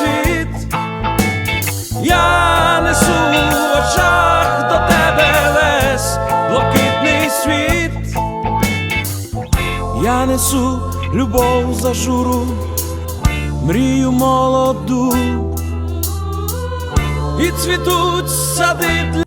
світ. Я несу в очах до тебе весь блакитний світ. Я несу любов за журу, мрію молоду, і цвітуть сади